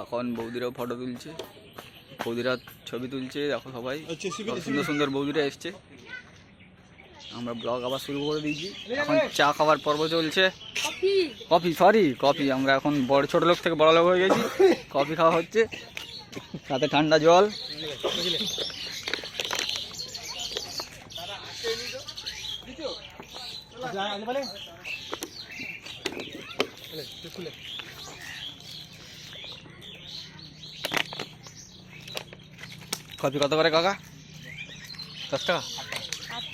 এখন বৌদিরাও ফটো তুলছে। বৌদিরা ছবি তুলছে দেখো সবাই। আচ্ছা, সুন্দর সুন্দর বৌদিরা এসছে। আমরা ব্লগ আবার শুরু করে দিয়েছি। এখন চা খাওয়ার পর্ব চলছে। কফি। Coffee sorry coffee. আমরা এখন বড় ছোট লোক থেকে বড় লোক হয়ে গেছি। কফি খাওয়া হচ্ছে। সাথে ঠান্ডা জল। কফি কত করে কাকা? দশ টাকা?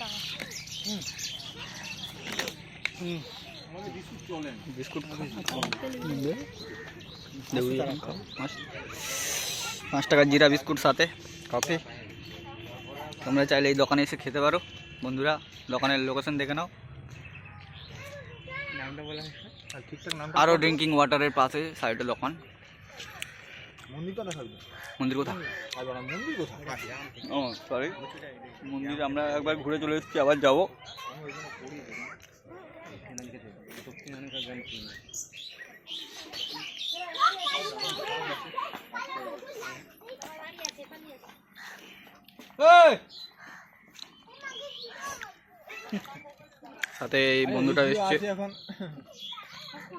টাকা বিস্কুট পাঁচ পাঁচ জিরা বিস্কুট সাথে কফি। তোমরা চাইলে এই দোকানে এসে খেতে পারো। বন্ধুরা দোকানের লোকেশন দেখে নাও। আরও ড্রিঙ্কিং ওয়াটারের পাশে সাইডে দোকান। মন্দির কোথায় ও সরি মন্দির আমরা একবার ঘুরে চলে এসেছি আবার যাব। সাথে এই বন্ধুটা এসছে। এখন।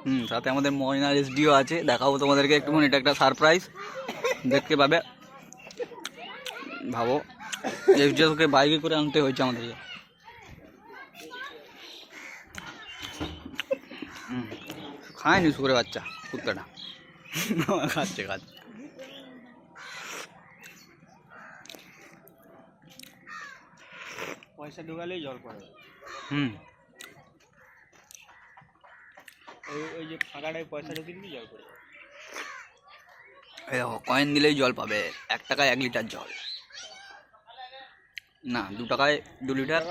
হুম সাথে আমাদের ময়নার এসডিও আছে দেখাবো তোমাদেরকে একটু এটা একটা সারপ্রাইজ দেখতে পাবে। ভাবো এসডিওকে বাইকে করে আনতে হয়েছে আমাদেরকে। হুম, খায়নি শুকুরে বাচ্চা কুত্তাটা। খাচ্ছে খাচ্ছে। পয়সা ঢোকালেই জল পড়ে। হুম। ওই ওই যে ফাঁকাটায় পয়সা ঢুকিয়ে দিবি জল পড়ে এই দেখো কয়েন দিলেই জল পাবে। এক টাকায় এক লিটার জল। না দু টাকায় দু লিটার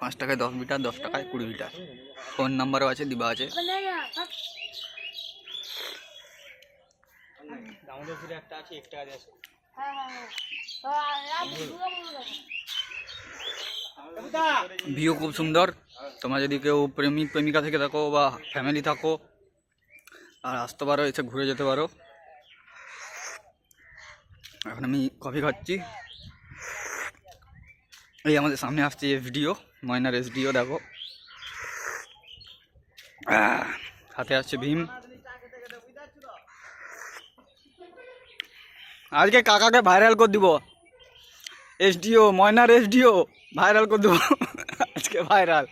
পাঁচ টাকায় দশ লিটার দশ টাকায় কুড়ি লিটার। ফোন নাম্বারও আছে দিবা আছে একটা আছে। হ্যাঁ হ্যাঁ হ্যাঁ। ভিউ খুব সুন্দর। তোমরা যদি কেউ প্রেমিক, প্রেমিকা থেকে থাকো বা ফ্যামিলি থাকো, আর আসতে পারো, এসে ঘুরে যেতে পারো। এখন আমি কফি খাচ্ছি। এই আমাদের সামনে আসছে এসডিও ময়নার এসডিও দেখো। হাতে আসছে ভীম। আজকে কাকাকে ভাইরাল করে দিব। এস এসডিও ময়নার এসডিও ভাইরাল করে দেবো। আজকে ভাইরাল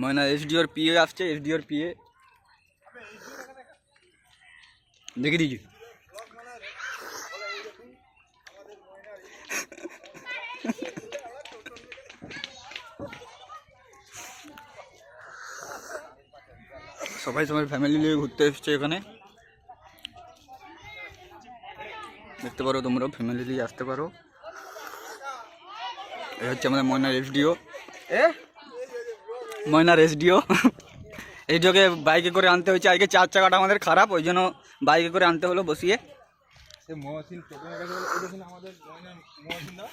ময়না এসডিওর পিএ আসছে এসডিওর পিএ দেখে দিয়েছি সবাই সবাই ফ্যামিলি নিয়ে ঘুরতে এসছে এখানে দেখতে পারো তোমরা ফ্যামিলি নিয়ে আসতে পারো এই হচ্ছে আমাদের ময়নার এসডিও এ? ময়নার এসডিও এইটাকে বাইকে করে আনতে হয়েছে আজকে চার চাকাটা আমাদের খারাপ ওই জন্য বাইকে করে আনতে হলো বসিয়ে। এই আমাদের ময়না মহসিন দা